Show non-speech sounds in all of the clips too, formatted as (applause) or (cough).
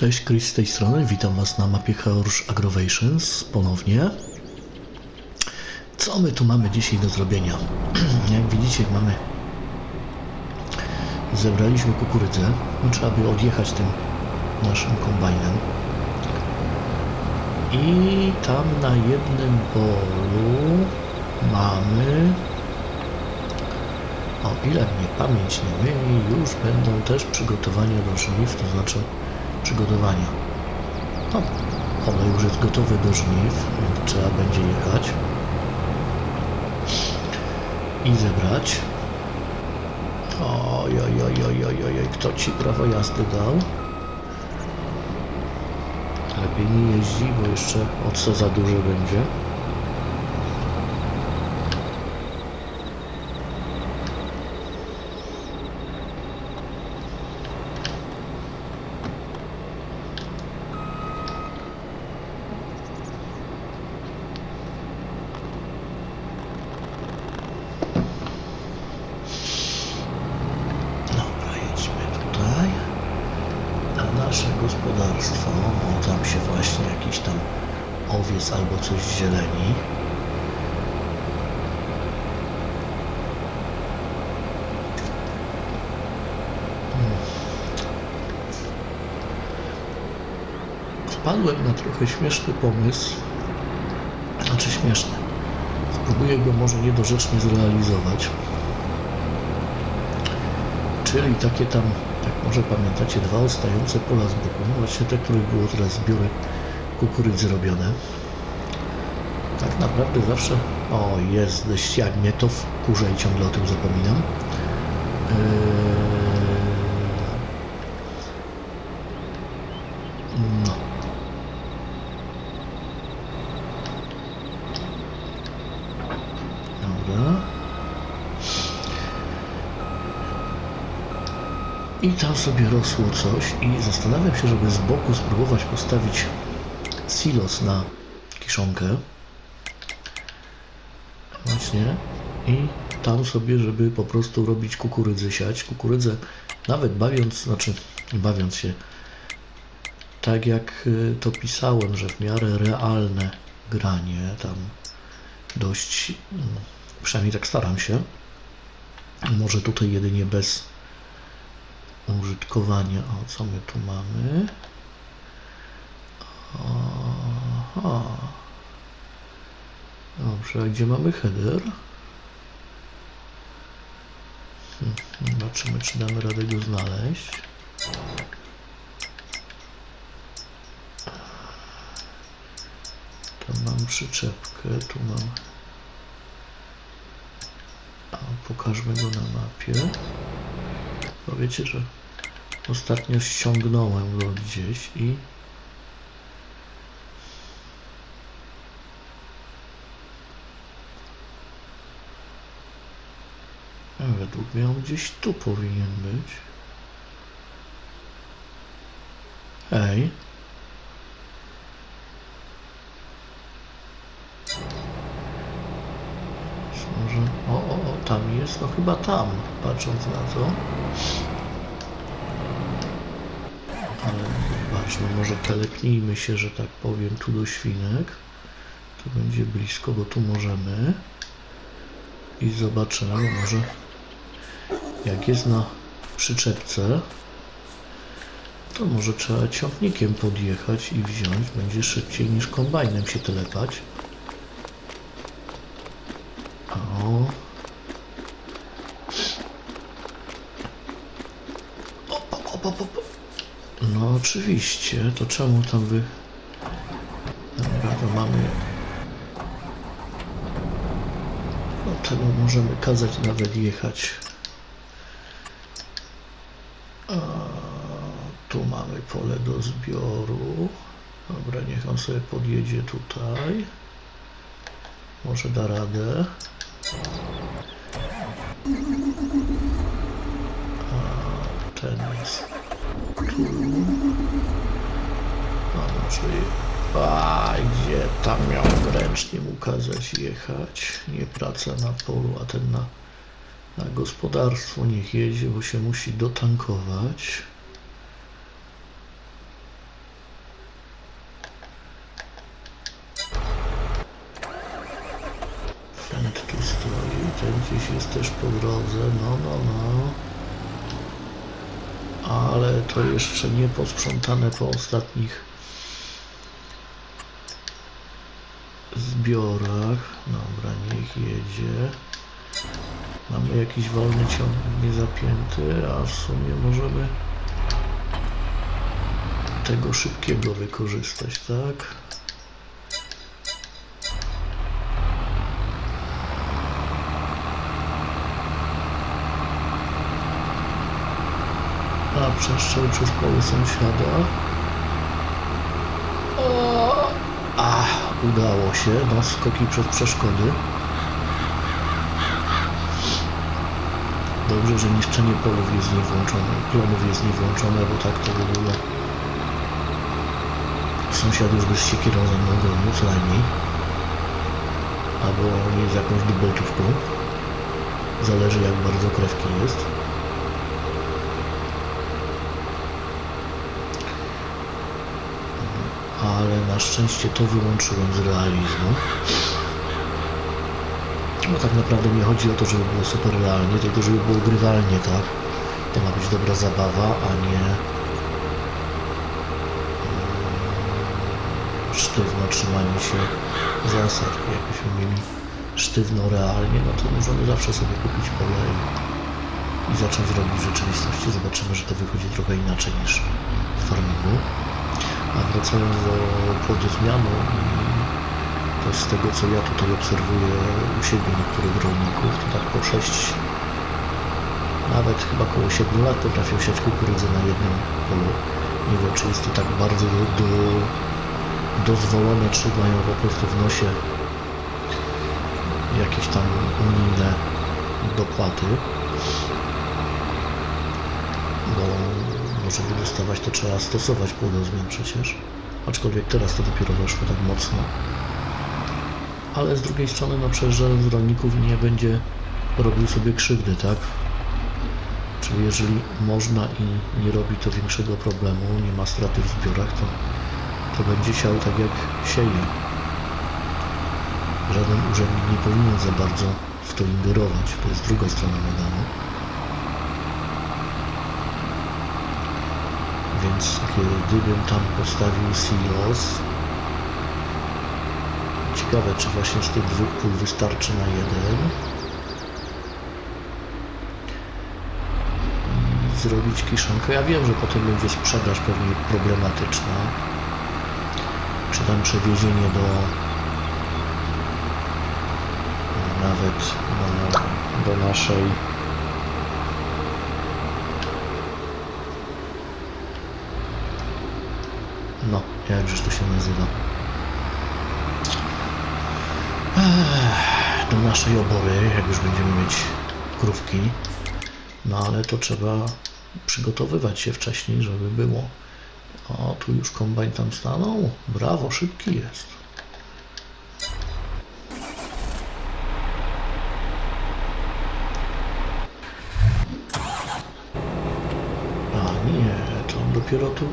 Cześć, Chris z tej strony. Witam Was na mapie Heorsz Agrovations ponownie. Co my tu mamy dzisiaj do zrobienia? (clears throat) Jak widzicie, mamy... Zebraliśmy kukurydzę. No, trzeba by odjechać tym naszym kombajnem. I tam na jednym polu mamy... O ile mnie pamięć nie myli, już będą też przygotowania do żniw, to znaczy przygotowania. No, pole już jest gotowe do żniw, więc trzeba będzie jechać i zebrać. Oj, oj, oj, oj, oj, oj, kto ci prawo jazdy dał? Lepiej nie jeździ, bo jeszcze o co za duże będzie. Dobra, jedźmy tutaj na nasze gospodarstwo. O, tam się właśnie jakiś tam owiec albo coś zieleni. Hmm. Wpadłem na trochę śmieszny pomysł. Znaczy śmieszny. Spróbuję go może niedorzecznie zrealizować. Czyli takie tam, jak może pamiętacie, dwa odstające pola z boku. No Właśnie te, które było teraz zbiory kukurydzy robione. Tak naprawdę zawsze... O, jest jak mnie to wkurza i ciągle o tym zapominam. Eee... No. Dobra. I tam sobie rosło coś i zastanawiam się, żeby z boku spróbować postawić silos na kiszonkę. Właśnie. I tam sobie, żeby po prostu robić kukurydzę siać. Kukurydzę nawet bawiąc, znaczy bawiąc się, tak jak y, to pisałem, że w miarę realne granie, tam dość, mm, przynajmniej tak staram się. Może tutaj jedynie bez użytkowania. O, co my tu mamy? Aha. Dobrze, a gdzie mamy header? Hmm, Zobaczymy, czy damy radę go znaleźć. Tam mam przyczepkę, tu mam... A, pokażmy go na mapie. Powiecie, że ostatnio ściągnąłem go gdzieś i według mnie on gdzieś tu powinien być. Hej. Może... O, o, o, tam jest. No chyba tam, patrząc na to. Ale zobaczmy, może telepnijmy się, że tak powiem, tu do świnek. To będzie blisko, bo tu możemy. I zobaczymy, może jak jest na przyczepce, to może trzeba ciągnikiem podjechać i wziąć. Będzie szybciej niż kombajnem się telepać. O. oczywiście, to czemu tam wy... Dobra, to mamy... No tego możemy kazać nawet jechać. A, tu mamy pole do zbioru. Dobra, niech on sobie podjedzie tutaj. Może da radę. A ten jest tu czyli... A gdzie tam miał ręcznie mu kazać jechać? Nie praca na polu, a ten na, na gospodarstwo niech jedzie, bo się musi dotankować. Ten tu stoi, ten gdzieś jest też po drodze, no, no, no ale to jeszcze nie posprzątane po ostatnich zbiorach. Dobra, niech jedzie. Mamy jakiś wolny ciągnik niezapięty, a w sumie możemy tego szybkiego wykorzystać, tak? A przeszczał przez pole sąsiada. O! A, udało się. No, skoki przez przeszkody. Dobrze, że niszczenie polów jest niewłączone, plonów jest niewłączone, bo tak to w ogóle sąsiad już by z siekierą za mną gonił, co najmniej. Albo nie jakąś dubeltówką. Zależy jak bardzo krewki jest. Ale na szczęście to wyłączyłem z realizmu. No tak naprawdę nie chodzi o to, żeby było super realnie, tylko żeby było grywalnie, tak? To ma być dobra zabawa, a nie mm, sztywno trzymanie się zasad. Jakbyśmy mieli sztywno realnie, no to możemy zawsze sobie kupić pole i, i zacząć robić w rzeczywistości. Zobaczymy, że to wychodzi trochę inaczej niż w farmingu. A wracając do podzmianu i to z tego co ja tutaj obserwuję u siebie niektórych rolników, to tak po 6, nawet chyba około 7 lat potrafią siać kukurydzę na jednym polu. Wiem, czy jest to tak bardzo do, do, dozwolone, czy mają po prostu w nosie jakieś tam unijne dopłaty. Bo żeby dostawać to trzeba stosować płodozmian przecież. Aczkolwiek teraz to dopiero weszło tak mocno ale z drugiej strony no przecież żaden z rolników nie będzie robił sobie krzywdy, tak? Czyli jeżeli można i nie robi to większego problemu, nie ma straty w zbiorach, to, to będzie siał tak jak sieje. Żaden urzędnik nie powinien za bardzo w to ingerować. To jest druga strona medalu. Więc gdybym tam postawił silos, Ciekawe, czy właśnie z tych dwóch pól wystarczy na jeden. Zrobić kiszonkę. Ja wiem, że potem będzie sprzedaż pewnie problematyczna. Czy tam przewiezienie do nawet do, do naszej no, jakżeż to się nazywa do naszej obory, jak już będziemy mieć krówki. No ale to trzeba przygotowywać się wcześniej, żeby było. O, tu już kombajn tam stanął. Brawo, szybki jest. A nie, to on dopiero tu...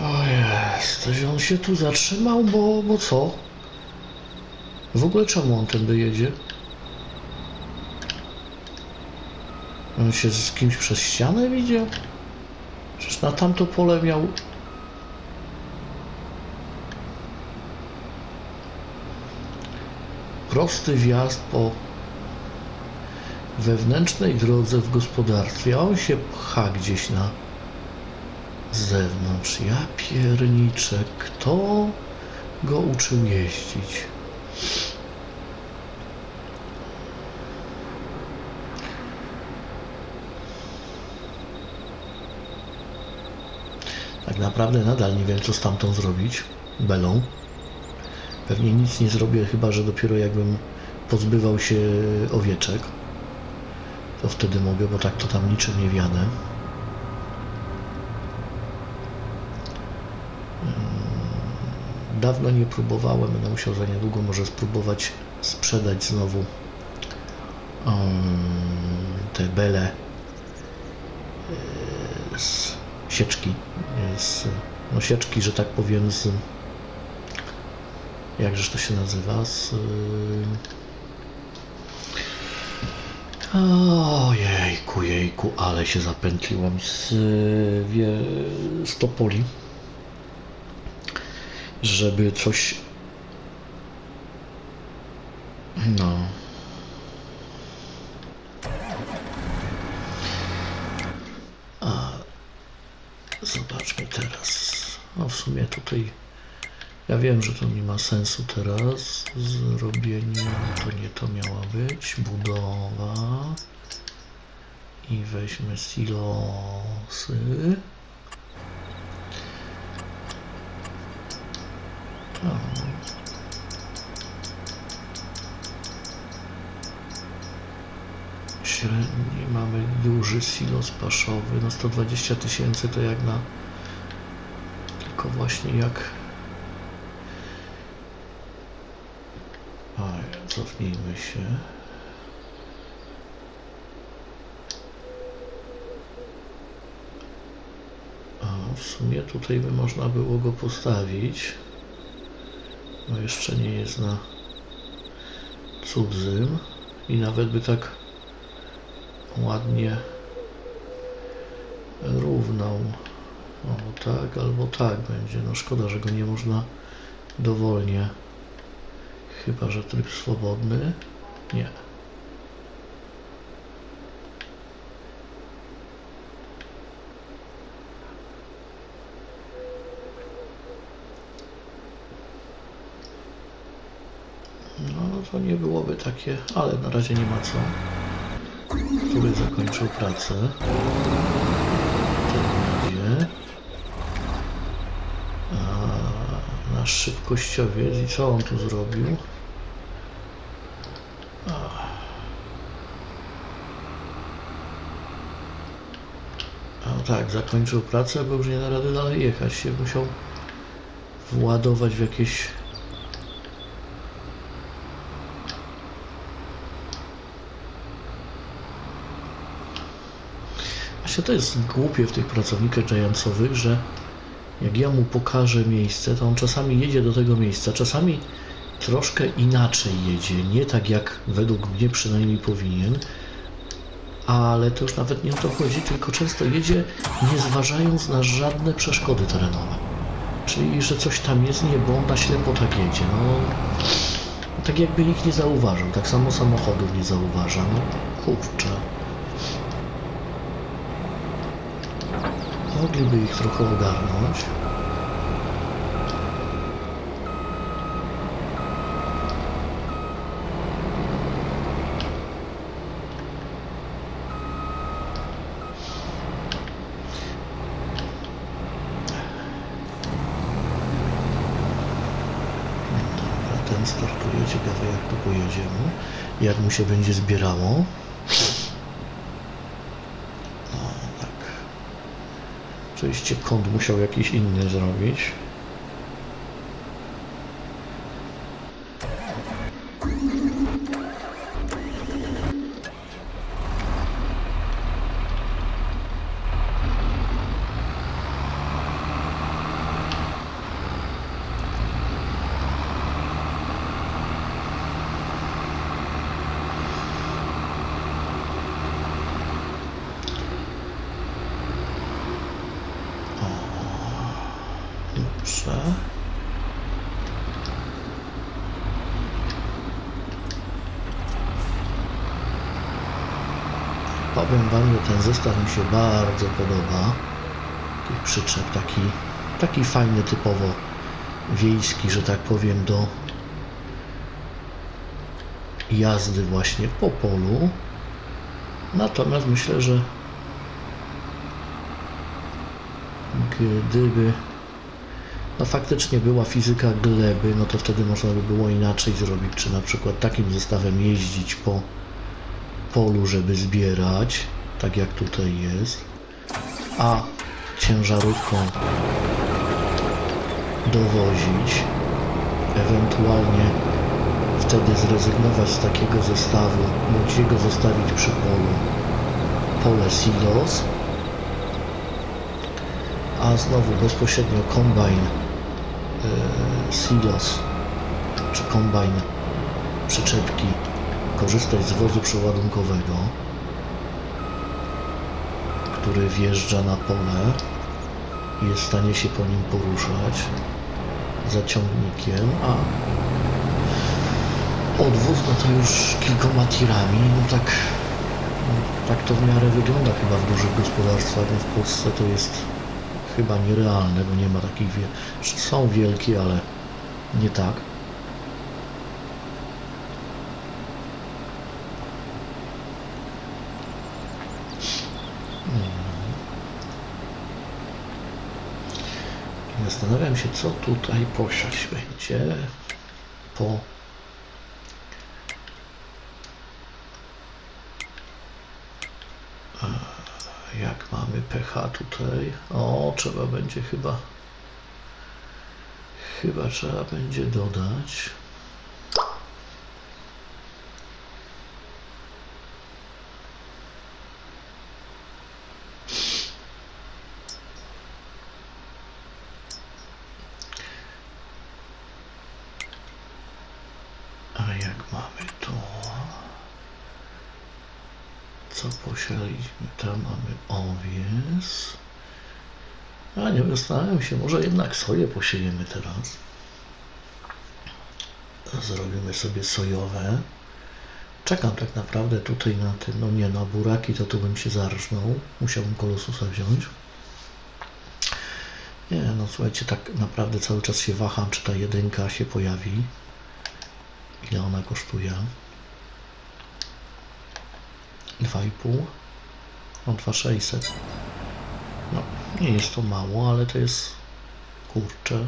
O jest, to on się tu zatrzymał, bo, bo co? W ogóle czemu on tędy jedzie? On się z kimś przez ścianę widział? Przecież na tamto pole miał... Prosty wjazd po wewnętrznej drodze w gospodarstwie, a on się pcha gdzieś na zewnątrz. Ja pierniczę, kto go uczył jeździć? Tak naprawdę nadal nie wiem, co z tamtą zrobić. Belą. Pewnie nic nie zrobię, chyba że dopiero jakbym pozbywał się owieczek. To wtedy mogę, bo tak to tam niczym nie wiadę. Dawno nie próbowałem, będę musiał za niedługo może spróbować sprzedać znowu um, te bele e, z sieczki, e, z, no sieczki, że tak powiem, z jakżeż to się nazywa, z Ojejku, jejku, ale się zapętliłem z, wie, z Topoli, żeby coś... No... A zobaczmy teraz. No w sumie tutaj ja wiem, że to nie ma sensu teraz. Zrobienie to nie to miała być. Budowa. I weźmy silosy. O. Średni mamy duży silos paszowy. No 120 tysięcy to jak na tylko właśnie jak Oj, cofnijmy się. A w sumie tutaj by można było go postawić. No jeszcze nie jest na cudzym i nawet by tak ładnie równał. O tak albo tak będzie. No szkoda, że go nie można dowolnie Chyba, że tryb swobodny. Nie. No to nie byłoby takie, ale na razie nie ma co. Który zakończył pracę. Idzie. A nasz szybkościowiec i co on tu zrobił? Tak, zakończył pracę, bo już nie da rady dalej jechać. Się musiał władować w jakieś... Właśnie to jest głupie w tych pracownikach Giantsowych, że jak ja mu pokażę miejsce, to on czasami jedzie do tego miejsca, czasami troszkę inaczej jedzie, nie tak jak według mnie przynajmniej powinien, ale to już nawet nie o to chodzi, tylko często jedzie nie zważając na żadne przeszkody terenowe. Czyli, że coś tam jest, nie, bo on na ślepo tak jedzie. No, tak jakby ich nie zauważył, tak samo samochodów nie zauważa. No kurczę. Mogliby ich trochę ogarnąć. Dobra, ten startuje. Ciekawe jak tu pojedziemy. Jak mu się będzie zbierało. No tak. Oczywiście kąt musiał jakiś inny zrobić. Dobrze. Powiem Wam, że ten zestaw mi się bardzo podoba. Tych przyczep taki, taki fajny, typowo wiejski, że tak powiem, do jazdy właśnie po polu. Natomiast myślę, że gdyby no faktycznie była fizyka gleby, no to wtedy można by było inaczej zrobić, czy na przykład takim zestawem jeździć po polu, żeby zbierać, tak jak tutaj jest, a ciężarówką dowozić, ewentualnie wtedy zrezygnować z takiego zestawu, bądź jego zostawić przy polu, pole silos, a znowu bezpośrednio kombajn e, silos czy kombajn przyczepki korzystać z wozu przeładunkowego, który wjeżdża na pole i jest w stanie się po nim poruszać za ciągnikiem, a odwóz no to już kilkoma tirami, no tak, no, tak to w miarę wygląda chyba w dużych gospodarstwach, no w Polsce to jest chyba nierealne, bo nie ma takich wie... są wielkie, ale nie tak. Zastanawiam się, co tutaj posiać będzie po jak mamy pH tutaj? O, trzeba będzie chyba chyba trzeba będzie dodać A jak mamy to? Co posialiśmy? Tam owiec. A nie zastanawiam się, może jednak soję posiejemy teraz. Zrobimy sobie sojowe. Czekam tak naprawdę tutaj na te, no nie, na buraki to tu bym się zarżnął. Musiałbym kolosusa wziąć. Nie, no słuchajcie, tak naprawdę cały czas się waham, czy ta jedynka się pojawi. Ile ona kosztuje? 2,5. No 2,600. No, nie jest to mało, ale to jest kurczę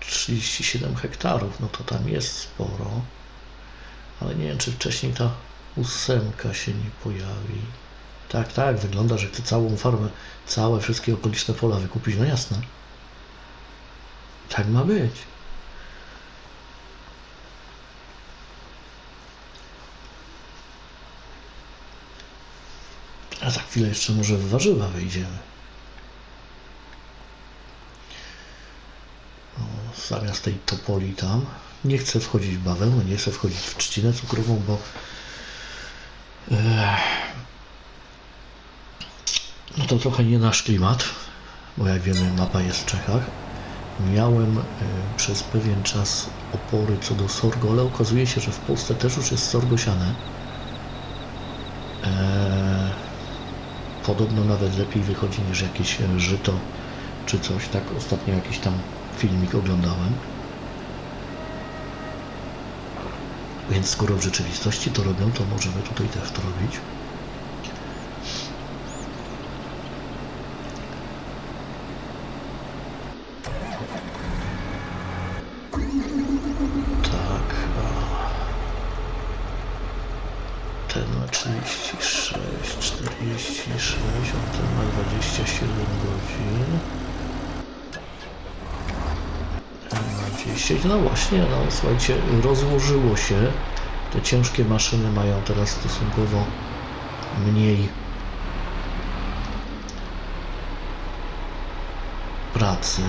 37 hektarów, no to tam jest sporo. Ale nie wiem, czy wcześniej ta ósemka się nie pojawi. Tak, tak, wygląda, że chce całą farmę, całe wszystkie okoliczne pola wykupić, no jasne. Tak ma być. Za chwilę jeszcze może w warzywa wejdziemy. O, zamiast tej topoli tam. Nie chcę wchodzić w bawełnę, nie chcę wchodzić w trzcinę cukrową, bo Ech. no to trochę nie nasz klimat, bo jak wiemy mapa jest w Czechach. Miałem e, przez pewien czas opory co do sorgo, ale okazuje się, że w Polsce też już jest sorgo siane. Podobno nawet lepiej wychodzi niż jakieś e, żyto czy coś. Tak ostatnio jakiś tam filmik oglądałem. Więc skoro w rzeczywistości to robią, to możemy tutaj też to robić. Tak. a Ten ma 36, 46, a ten ma 27 godzin. Ten ma 10. No słuchajcie, rozłożyło się. Te ciężkie maszyny mają teraz stosunkowo mniej pracy.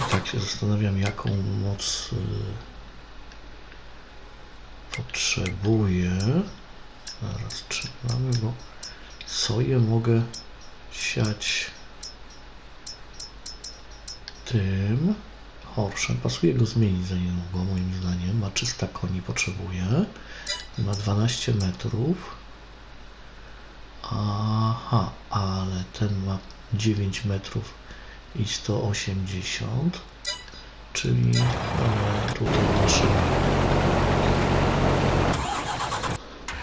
I tak się zastanawiam, jaką moc y, potrzebuję. Zaraz trzymamy, bo soję mogę siać tym horszem. Pasuje go zmienić za niedługo, moim zdaniem. Ma 300 koni, potrzebuje. Ma 12 metrów. Aha, ale ten ma 9 metrów i 180. Czyli tutaj nasze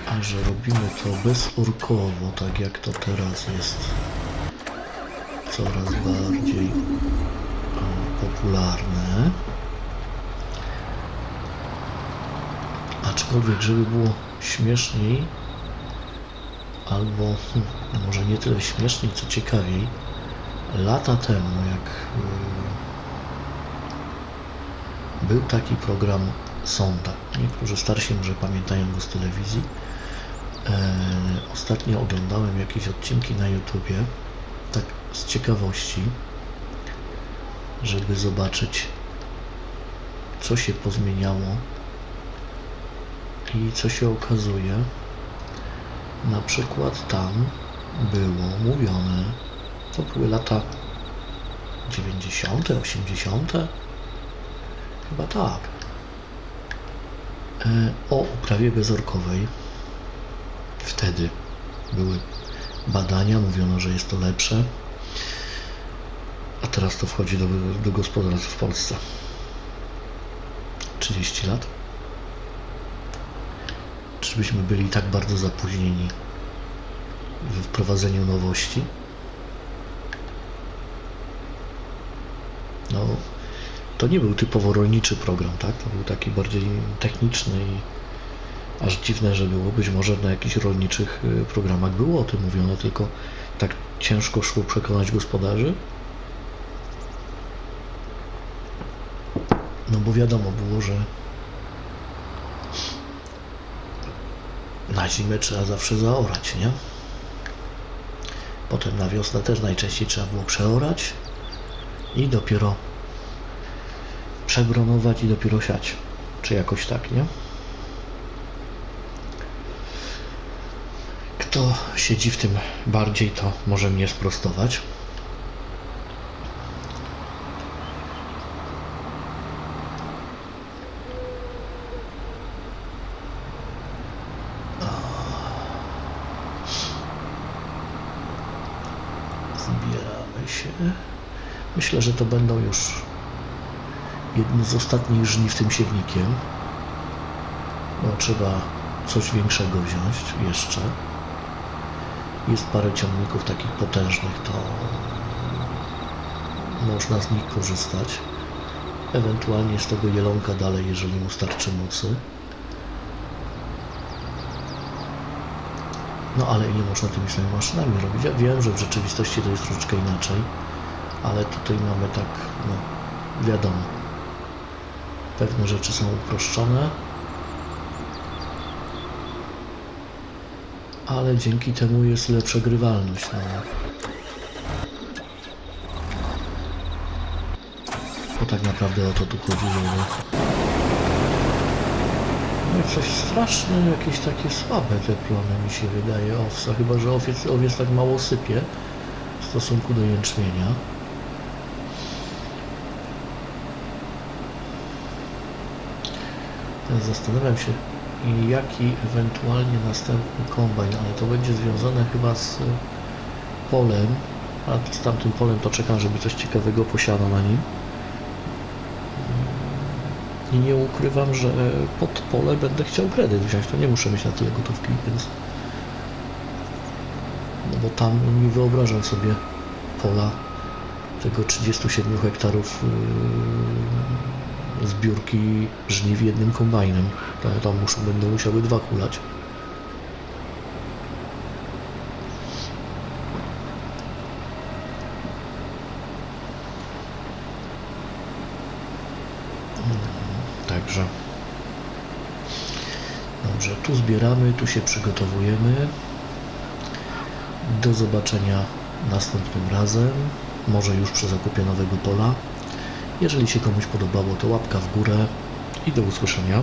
a że robimy to bezurkowo, tak jak to teraz jest coraz bardziej popularne. Aczkolwiek, żeby było śmieszniej, albo hmm, może nie tyle śmieszniej, co ciekawiej, lata temu, jak y, był taki program Sonda. Niektórzy starsi może pamiętają go z telewizji. E, ostatnio oglądałem jakieś odcinki na YouTubie, tak z ciekawości, żeby zobaczyć co się pozmieniało i co się okazuje. Na przykład tam było mówione, to były lata 90., 80., chyba tak, e, o uprawie bezorkowej. Wtedy były badania, mówiono, że jest to lepsze, teraz to wchodzi do, do gospodarstw w Polsce. 30 lat. Czyżbyśmy byli tak bardzo zapóźnieni w wprowadzeniu nowości? No, to nie był typowo rolniczy program, tak? To był taki bardziej techniczny i aż dziwne, że było. Być może na jakichś rolniczych y, programach było o tym mówiono, tylko tak ciężko szło przekonać gospodarzy. Bo wiadomo było, że na zimę trzeba zawsze zaorać, nie? Potem na wiosnę też najczęściej trzeba było przeorać i dopiero przegronować i dopiero siać. Czy jakoś tak, nie? Kto siedzi w tym bardziej, to może mnie sprostować. Zbieramy się. Myślę, że to będą już jedne z ostatnich żni w tym siewnikiem. Bo trzeba coś większego wziąć jeszcze. Jest parę ciągników takich potężnych, to można z nich korzystać. Ewentualnie z tego jelonka dalej, jeżeli mu starczy mocy. No ale nie można tymi samymi maszynami robić. Ja wiem, że w rzeczywistości to jest troszeczkę inaczej, ale tutaj mamy tak, no wiadomo, pewne rzeczy są uproszczone, ale dzięki temu jest lepsza grywalność. No. Bo tak naprawdę o to tu chodzi, żeby... Coś straszne, jakieś takie słabe te plony mi się wydaje owsa, chyba że owiec, owiec tak mało sypie w stosunku do jęczmienia. Zastanawiam się, jaki ewentualnie następny kombajn, ale to będzie związane chyba z polem, a z tamtym polem to czekam, żeby coś ciekawego posiadał na nim. I nie ukrywam, że pod pole będę chciał kredyt wziąć, to nie muszę mieć na tyle gotówki, więc... No bo tam nie wyobrażam sobie pola tego 37 hektarów yy, zbiórki żniw jednym kombajnem. Tam muszą, będą musiały dwa kulać. Tu zbieramy, tu się przygotowujemy. Do zobaczenia następnym razem, może już przy zakupie nowego pola. Jeżeli się komuś podobało, to łapka w górę i do usłyszenia.